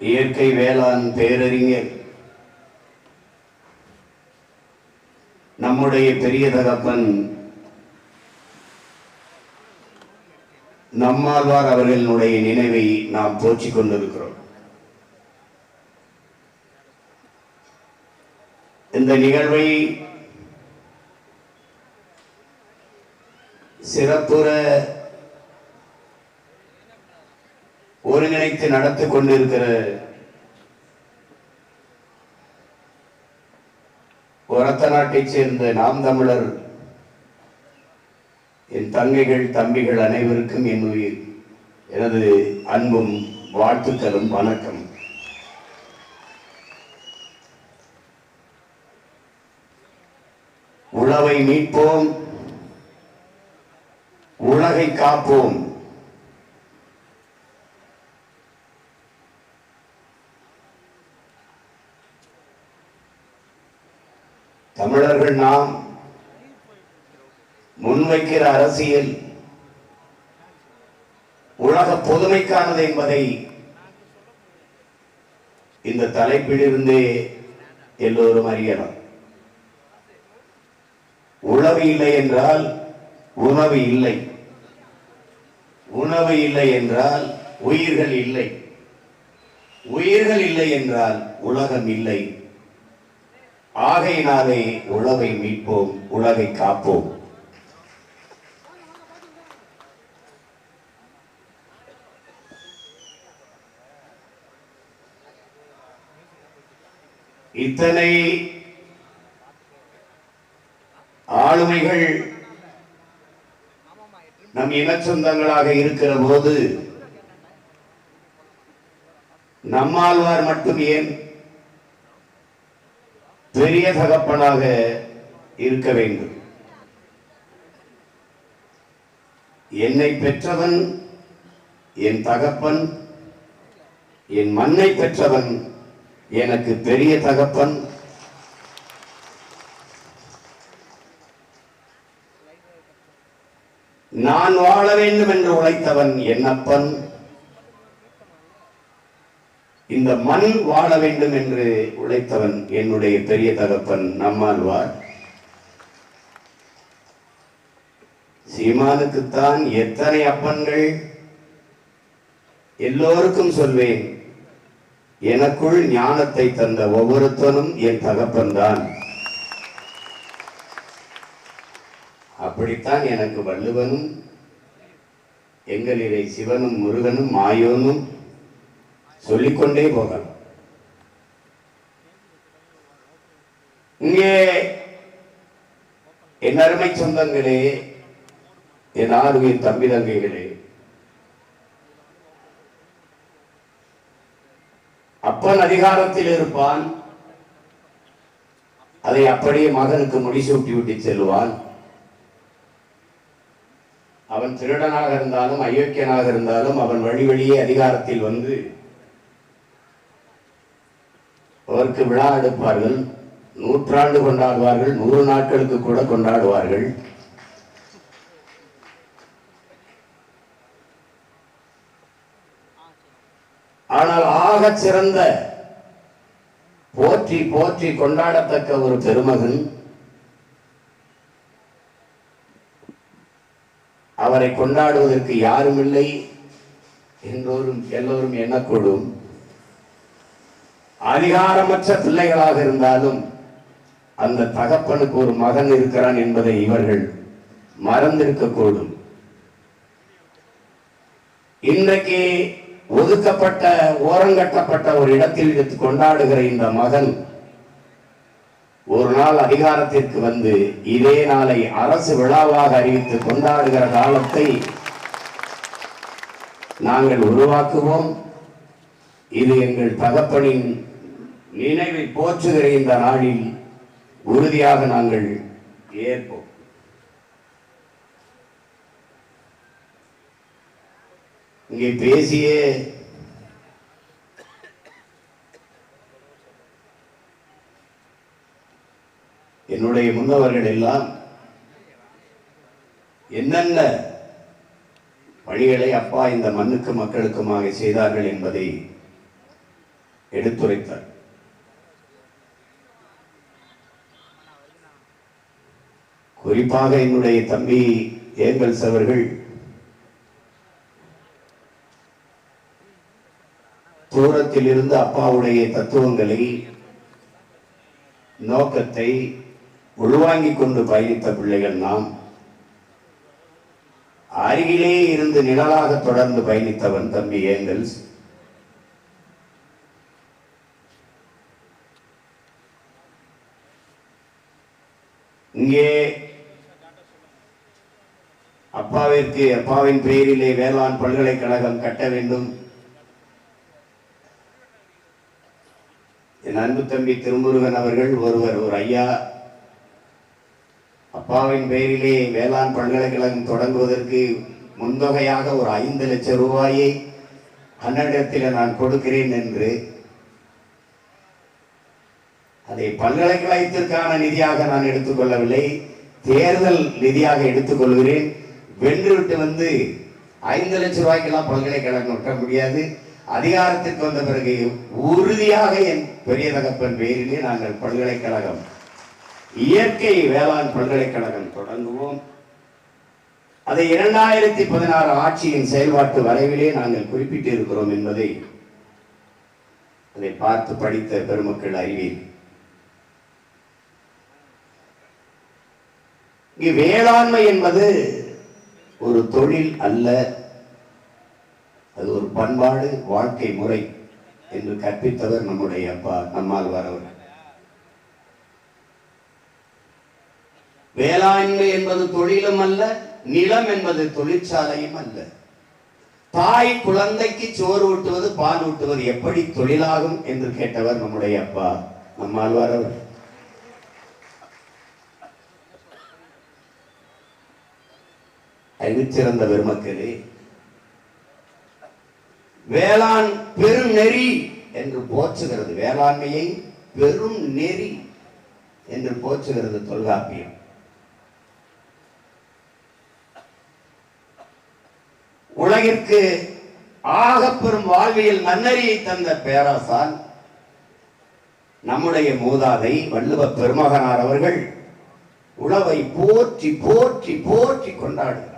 இயற்கை வேளாண் பேரறிஞர். நம்முடைய பெரிய தகப்பன் நம்மாழ்வார் அவர்களினுடைய நினைவை நாம் போற்றிக் கொண்டிருக்கிறோம். இந்த நிகழ்வை சிறப்புற ஒருங்கிணைத்து நடத்தி கொண்டிருக்கிற ஒரத்த நாட்டை சேர்ந்த நாம் தமிழர் என் தங்கைகள் தம்பிகள் அனைவருக்கும் என் உயிர். எனது அன்பும் வாழ்த்துக்களும் வணக்கம். உழவை மீட்போம். உலகை காப்போம். தமிழர்கள் நாம் முன்வைக்கிற அரசியல் உலக பொதுமைக்கானது என்பதை இந்த தலைப்பிலிருந்தே எல்லோரும் அறியலாம். உணவு இல்லை என்றால் உணவு இல்லை. உணவு இல்லை என்றால் உயிர்கள் இல்லை. உயிர்கள் இல்லை என்றால் உலகம் இல்லை. ஆகையினாலே உழவை மீட்போம் உலகை காப்போம். இத்தனை ஆளுமைகள் நம் இன சொந்தங்களாக இருக்கிற போது நம்மாழ்வார் மட்டும் ஏன் பெரிய தகப்பனாக இருக்க வேண்டும். என்னை பெற்றவன் என் தகப்பன் என் மண்ணை பெற்றவன் எனக்கு பெரிய தகப்பன். நான் வாழ வேண்டும் என்று உழைத்தவன் என்னப்பன்? இந்த மண் வாழ வேண்டும் என்று உழைத்தவன் என்னுடைய பெரிய தகப்பன் நம்மாழ்வார். சீமானுக்குத்தான் எத்தனை அப்பன்கள்? எல்லோருக்கும் சொல்வேன் எனக்குள் ஞானத்தை தந்த ஒவ்வொருத்தனும் என் தகப்பன்தான் அப்படித்தான் எனக்கு வள்ளுவனும் எங்களிலே சிவனும் முருகனும் மாயோனும் சொல்லிக்கொண்டே போகலாம். இங்கே என் அருமை சொந்தங்களே என் ஆறுவின் தம்பி தங்கைகளே அப்பன் அதிகாரத்தில் இருப்பான் அதை அப்படியே மகனுக்கு முடிசூட்டி விட்டு செல்வான் அவன் திருடனாக இருந்தாலும் அயோக்கியனாக இருந்தாலும் அவன் வழி வழியே அதிகாரத்தில் வந்து அவருக்கு விழா எடுப்பார்கள். நூற்றாண்டு கொண்டாடுவார்கள். நூறு நாட்களுக்கு கூட கொண்டாடுவார்கள். ஆனால் ஆகச் சிறந்த போற்றி போற்றி கொண்டாடத்தக்க ஒரு பெருமகன் அவரை கொண்டாடுவதற்கு யாரும் இல்லை. எல்லோரும் எல்லோரும் எண்ணக்கூடும். அதிகாரமற்ற பிள்ளைகளாக இருந்தாலும் அந்த தகப்பனுக்கு ஒரு மகன் இருக்கிறான் என்பதை இவர்கள் மறந்திருக்கக்கூடும். இன்றைக்கு ஒதுக்கப்பட்ட ஓரங்கட்டப்பட்ட ஒரு இடத்தில் எடுத்து கொண்டாடுகிற இந்த மகன் ஒரு நாள் அதிகாரத்திற்கு வந்து இதே நாளை அரசு விழாவாக அறிவித்து கொண்டாடுகிற காலத்தை நாங்கள் உருவாக்குவோம். இது எங்கள் தகப்பனின் நினைவை போற்றுகிற இந்த நாளில் உறுதியாக நாங்கள் ஏற்போம். இங்கே பேசிய என்னுடைய முன்னவர்கள் எல்லாம் என்னென்ன பணிகளை அப்பா இந்த மண்ணுக்கு மக்களுக்குமாக செய்தார்கள் என்பதை எடுத்துரைத்தார். குறிப்பாக என்னுடைய தம்பி ஏங்கல்ஸ் அவர்கள். தூரத்தில் இருந்து அப்பாவுடைய தத்துவங்களை நோக்கத்தை உள்வாங்கிக் கொண்டு பயணித்த பிள்ளைகள் நாம். அருகிலே இருந்து நிழலாக தொடர்ந்து பயணித்தவன் தம்பி ஏங்கல்ஸ். இங்கே அப்பாவிற்கு அப்பாவின் பெயரிலே வேளாண் பல்கலைக்கழகம் கட்ட வேண்டும். என் அன்பு தம்பி திருமுருகன் அவர்கள் ஒருவர் ஒரு ஐயா. அப்பாவின் பெயரிலே வேளாண் பல்கலைக்கழகம் தொடங்குவதற்கு முன்தொகையாக ஒரு ஐந்து லட்சம் ரூபாயை அன்னிடத்தில் நான் கொடுக்கிறேன் என்று அதை பல்கலைக்கழகத்திற்கான நிதியாக நான் எடுத்துக்கொள்ளவில்லை தேர்தல் நிதியாக எடுத்துக்கொள்கிறேன். வென்றுவிட்டு வந்து ஐந்து லட்சம் ரூபாய்க்கெல்லாம் பல்கலைக்கழகம் ஒட்ட முடியாது. அதிகாரத்திற்கு வந்த பிறகு உறுதியாக என் பெரிய தகப்பன் பெயரிலே நாங்கள் பல்கலைக்கழகம் இயற்கை வேளாண் பல்கலைக்கழகம் தொடங்குவோம். அதை இரண்டாயிரத்தி பதினாறு ஆட்சியின் செயல்பாட்டு வரைவிலே நாங்கள் குறிப்பிட்டு இருக்கிறோம் என்பதை அதை பார்த்து படித்த பெருமக்கள் அறிவீர். இங்கு வேளாண்மை என்பது ஒரு தொழில் அல்ல அது ஒரு பண்பாடு வாழ்க்கை முறை என்று கற்பித்தவர் நம்முடைய அப்பா நம்மால் வரவர் வேளாண்மை என்பது தொழிலும் அல்ல நிலம் என்பது தொழிற்சாலையும் அல்ல. தாய் குழந்தைக்கு சோறு ஊட்டுவது பால் ஊட்டுவது எப்படி தொழிலாகும் என்று கேட்டவர் நம்முடைய அப்பா நம்மால் வரவர் தனிச்சிறந்த பெருமக்களே வேளாண் பெரும் நெறி என்று போற்றுகிறது. வேளாண்மையை பெரும் நெறி என்று போற்றுகிறது தொல்காப்பியம். உலகிற்கு ஆகப்பெரும் வாழ்வியல் நன்னறியை தந்த பேராசான் நம்முடைய மூதாதை வள்ளுவ பெருமகனார் அவர்கள் உழவை போற்றி போற்றி போற்றி கொண்டாடுகிறார்.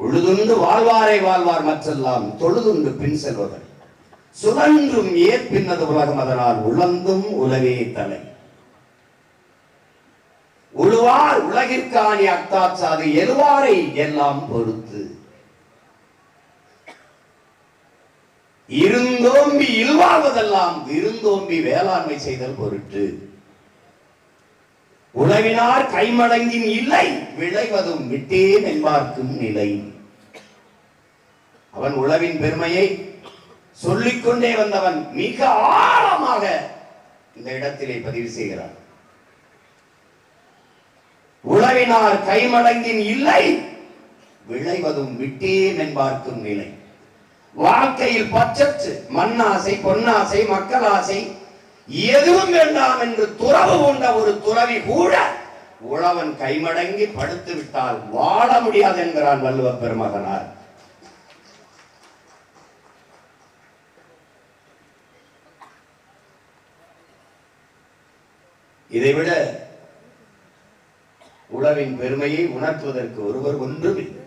உழுதுண்டு வாழ்வாரை வாழ்வார் மற்றெல்லாம் தொழுதுண்டு பின் செல்வதல் சுழன்றும் ஏற்பின்னது உலகம் அதனால் உழந்தும் உலகே தலை. உழுவார் உலகிற்காணி அக்தாச்சாது எழுவாரை எல்லாம் பொறுத்து. இருந்தோம்பி இல்வாழ்வதெல்லாம் விருந்தோம்பி வேளாண்மை செய்தல் பொருட்டு. உழவினார் கைமடங்கின் இல்லை விளைவதும் விட்டேன் என்பார்க்கும் நிலை. அவன் உழவின் பெருமையை சொல்லிக்கொண்டே வந்தவன் மிக ஆழமாக இந்த இடத்திலே பதிவு செய்கிறார் உழவினார் கைமடங்கின் இல்லை விளைவதும் விட்டேன் என்பார்க்கும் நிலை. வாழ்க்கையில் பச்சற்று மண்ணாசை பொன்னாசை மக்களாசை எதுவும் வேண்டாம் என்று துறவு கொண்ட ஒரு துறவி கூட உழவன் கைமடங்கி படுத்து விட்டால் வாழ முடியாது என்கிறான் வள்ளுவ பெருமகனார். இதைவிட உழவின் பெருமையை உணர்த்துவதற்கு ஒருவர் ஒன்றுமில்லை.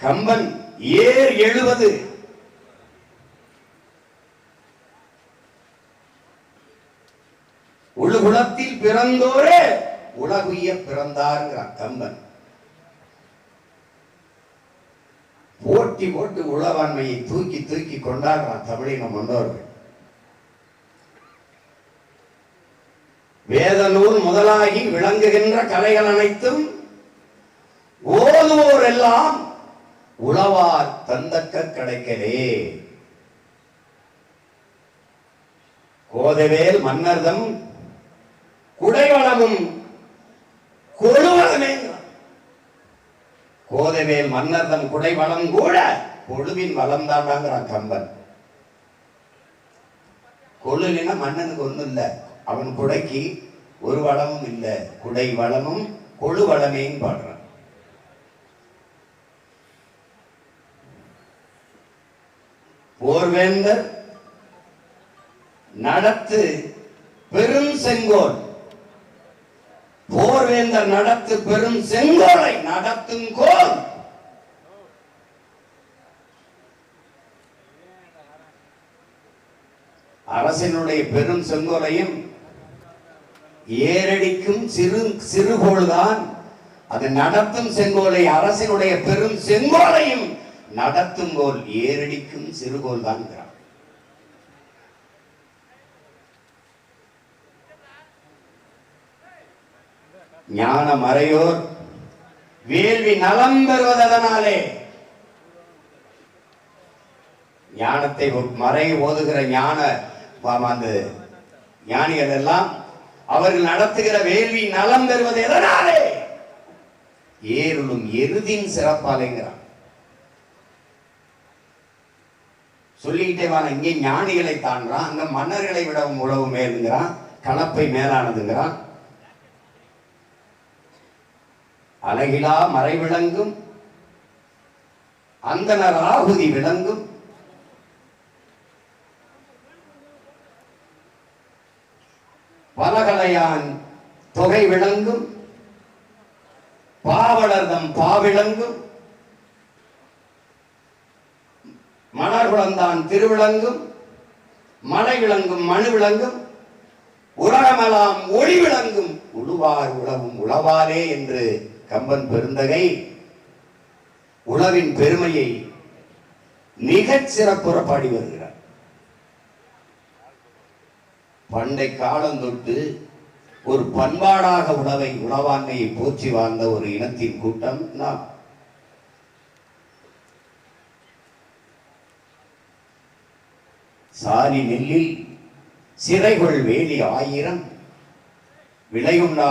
கம்பன் ஏர் எழுவது குலத்தில் பிறந்தோரே உலகுய பிறந்தாருங்கிறான் கம்பன் போட்டி போட்டு உளவாண்மையை தூக்கி தூக்கி கொண்டாடுறான் தமிழின முன்னோர்கள். வேத நூல் முதலாகி விளங்குகின்ற கலைகள் அனைத்தும் ஓதுவோர் எல்லாம் உழவார் தந்தக்க கிடைக்கலே. கோதவேல் மன்னர்தம் குடைவளமும் கொழுவளமே. கோதவே மன்னர் தன் குடைவளம் கூட கொழுவின் வளம் தானாங்கிறான் கம்பன். கொள்ளுனா மன்னனுக்கு ஒண்ணும் இல்லை. அவன் குடைக்கு ஒரு வளமும் இல்லை. குடை வளமும் கொழு வளமேன்னு பாடுறான். போர்வேந்தர் நடத்து பெரும் செங்கோல் போர்வேந்தர் நடத்து பெரும் செங்கோலை நடத்தும் கோல். அரசினுடைய பெரும் செங்கோலையும் ஏரடிக்கும் சிறு சிறுகோள்தான் அது நடத்தும் செங்கோலை அரசினுடைய பெரும் செங்கோலையும் நடத்தும் கோல். ஏரடிக்கும் சிறுகோள் தான் ஞான மறையோர் வேள்வி நலம் பெறுவதனாலே. ஞானத்தை மறை ஓதுகிற ஞான அந்த ஞானிகள் எல்லாம் அவர்கள் நடத்துகிற வேள்வி நலம் பெறுவது எதனாலே? ஏருளும் எருதின் சிறப்பாலேங்கிறான். சொல்லிக்கிட்டே வாங்க இங்கே ஞானிகளை தாண்டான் அங்க மன்னர்களை விடவும் உழவு மேலுங்கிறான் கலப்பை மேலானதுங்கிறான். அழகிலா மறை விளங்கும் அந்தனர் ஆகுதி விளங்கும். பலகலையான் தொகை விளங்கும். பாவலர்தம் பாவிளங்கும். மலர்குளந்தான் திருவிளங்கும். மலை விளங்கும் மனு விளங்கும் உலகமெல்லாம் ஒளி விளங்கும் உழுவார் உழவும் உழவாரே என்று கம்பன் பெருந்தகை உழவின் பெருமையை மிகச் சிறப்புற பாடி வருகிறார். பண்டை காலம் தொட்டு ஒரு பண்பாடாக உழவை உழவாண்மையை போற்றி வாழ்ந்த ஒரு இனத்தின் கூட்டம் நாம். சாரி நெல்லில் சிறைகள் வேலி ஆயிரம் விளையுண்டா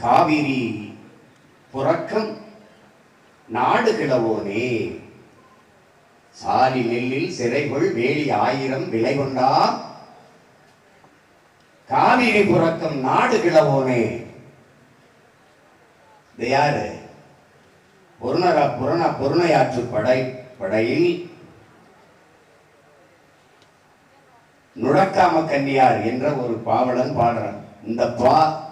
காவிரி புறக்கம் நாடு கிளவோனே. சாலி நெல்லில் சிறைகொள் வேலி ஆயிரம் விலை கொண்டா. காவிரி புறக்கம் நாடு கிளவோனே. இது யாரு? பொருணரா புறண பொருணையாற்று படை படையில் நுடக்காம கன்னியார் என்ற ஒரு பாவலன் பாடுறான். இந்த பா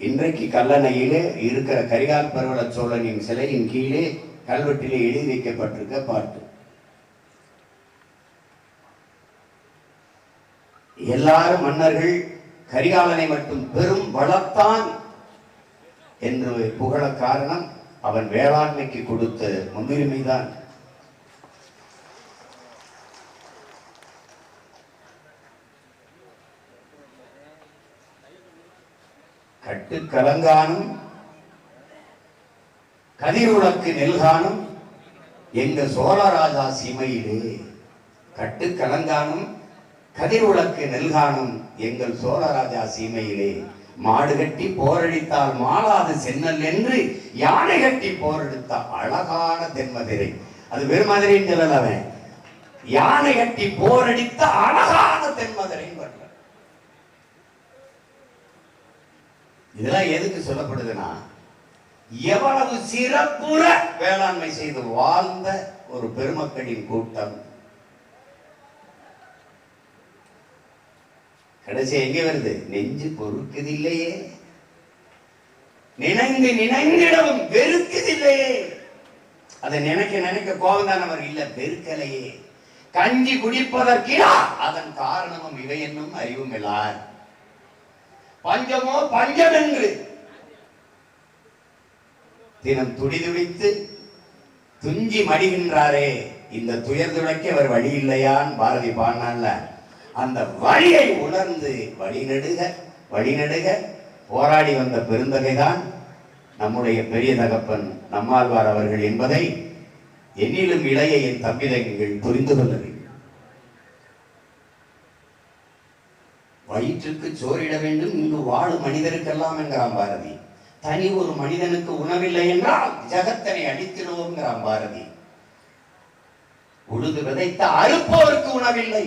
இன்றைக்கு கல்லணையிலே இருக்கிற கரிகால் பருவல சோழனின் சிலையின் கீழே கல்வெட்டிலே எழுதி வைக்கப்பட்டிருக்க பாட்டு எல்லாரும் மன்னர்கள் கரிகாலனை மட்டும் பெரும் வளத்தான் என்று புகழ காரணம் அவன் வேளாண்மைக்கு கொடுத்த முன்னுரிமைதான். கட்டு கலங்கானும் கதிருளக்கு நெல்கானும் எங்க சோழராஜா சீமையிலே கட்டு கலங்கானும் கதிருளக்கு நெல்கானும் எங்கள் சோழராஜா சீமையிலே. மாடு கட்டி போரடித்தால் மாளாது சென்னல் என்று யானை கட்டி போரெடுத்த அழகான தென்மதுரை. அது வெறும் மதுரைன்னு அவன். யானை கட்டி போரடித்த அழகான தென்மதுரைன்னு இதெல்லாம் எதுக்கு சொல்லப்படுதுன்னா எவ்வளவு சிறப்புற வேளாண்மை செய்து வாழ்ந்த ஒரு பெருமக்களின் கூட்டம். கடைசி எங்க வருது? நெஞ்சு பொறுக்குதில்லையே. நினைந்து நினைந்திடவும் வெறுக்குதில்லையே. அதை நினைக்க நினைக்க கோபம் அவர் இல்ல வெறுக்கலையே. கஞ்சி குடிப்பதற்கிடா. அதன் காரணமும் இவை என்னும் அறிவும் இல்லார் பஞ்சமோ பஞ்சம் என்று தினம் துடிதுடித்து துஞ்சி மடிகின்றாரே. இந்த துயர் துடைக்க அவர் வழி இல்லையான் பாரதி பாடினான்ல. அந்த வழியை உணர்ந்து வழிநடுக வழிநடுக போராடி வந்த பெருந்தகைதான் நம்முடைய பெரிய தகப்பன் நம்மாழ்வார் அவர்கள் என்பதை என்னிலும் இளைய என் தம்பிதங்கள் புரிந்து கொள்ள வேண்டும் வயிற்றுக்கு சோறிட வேண்டும் இங்கு வாழும் மனிதருக்கெல்லாம் என்கிறான் பாரதி. தனி ஒரு மனிதனுக்கு உணவில்லை என்றால் ஜகத்தனை அடித்திடுவோங்கிறான் பாரதி. உழுது விதைத்த அறுப்பவருக்கு உணவில்லை.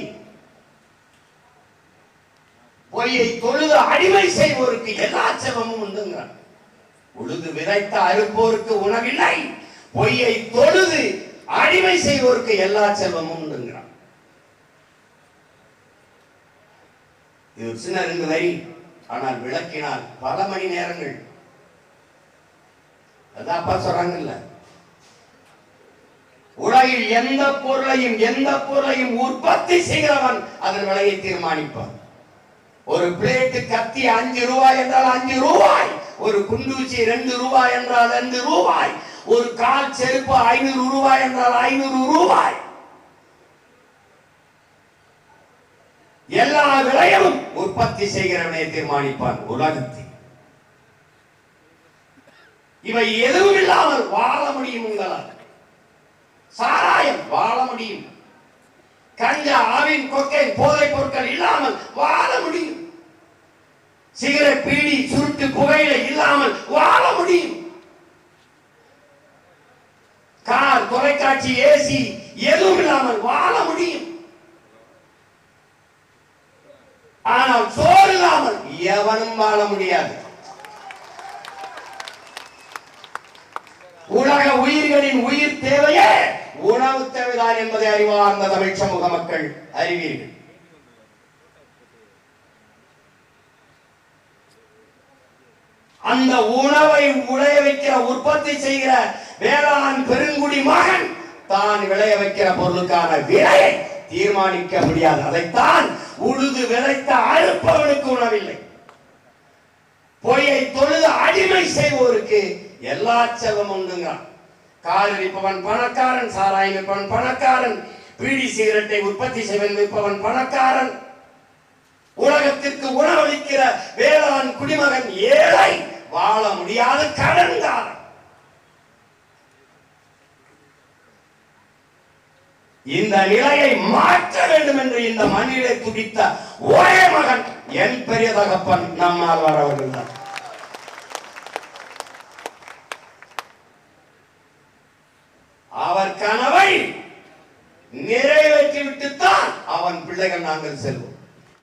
பொய்யை தொழுது அடிமை செய்வோருக்கு எல்லா செவமும் உண்டுங்கிறான். உழுது விதைத்த அறுப்போருக்கு உணவில்லை. பொய்யை தொழுது அடிமை செய்வோருக்கு எல்லா செல்வமும் உண்டு இது ஒரு சின்ன ரெண்டு வரி ஆனால் விளக்கினால் பல மணி நேரங்கள். அதான் அப்பா சொல்றாங்கல்ல. உலகில் எந்த பொருளையும் எந்த பொருளையும் உற்பத்தி செய்கிறவன் அதன் விலையை தீர்மானிப்பான். ஒரு பிளேட்டு கத்தி அஞ்சு ரூபாய் என்றால் அஞ்சு ரூபாய். ஒரு குண்டூசி ரெண்டு ரூபாய் என்றால் ரெண்டு ரூபாய். ஒரு கால் செருப்பு ஐநூறு ரூபாய் என்றால் ஐநூறு ரூபாய். எல்லா விளையும் உற்பத்தி செய்கிறவனே தீர்மானிப்பான் உலகத்தில் இவை எதுவும் இல்லாமல் வாழ முடியும் உங்களால். சாராயம் வாழ முடியும். கஞ்சா ஆவின் கொக்கை போதைப் பொருட்கள் இல்லாமல் வாழ முடியும். சிகரெட் பீடி சுருட்டு புகையில இல்லாமல் வாழ முடியும். கார் தொலைக்காட்சி ஏசி எதுவும் இல்லாமல் வாழ முடியும். ஆனால் சோறு இல்லாமல் எவனும் வாழ முடியாது. உலக உயிர்களின் உயிர் தேவையே உணவு தேவைதான் என்பதை அறிவார்ந்த தமிழ் சமூக மக்கள் அறிவீர்கள். அந்த உணவை உடைய வைக்கிற உற்பத்தி செய்கிற வேளாண் பெருங்குடி மகன் தான் விளைய வைக்கிற பொருளுக்கான விலையை தீர்மானிக்க முடியாது. அதைத்தான் உழுது விளைத்த அறுப்பவனுக்கு உணவில்லை. பொய்யை தொழுது அடிமை செய்வோருக்கு எல்லா செல்வம் உண்டுங்கிறான். கார் விற்பவன் பணக்காரன் சாராயம் விற்பவன் பணக்காரன் பீடி சிகரெட்டை உற்பத்தி செய்வன் விற்பவன் பணக்காரன். உலகத்திற்கு உணவளிக்கிற வேளாண் குடிமகன் ஏழை வாழ முடியாத கடன்காரன். இந்த நிலையை மாற்ற வேண்டும் என்று இந்த மண்ணிலே துடித்த ஒரே மகன் என் பெரிய தகப்பன் நம்மால் வரவர்கள் தான் அவர் கனவை நிறைவேற்றி விட்டுத்தான் அவன் பிள்ளைகள் நாங்கள் செல்வோம்.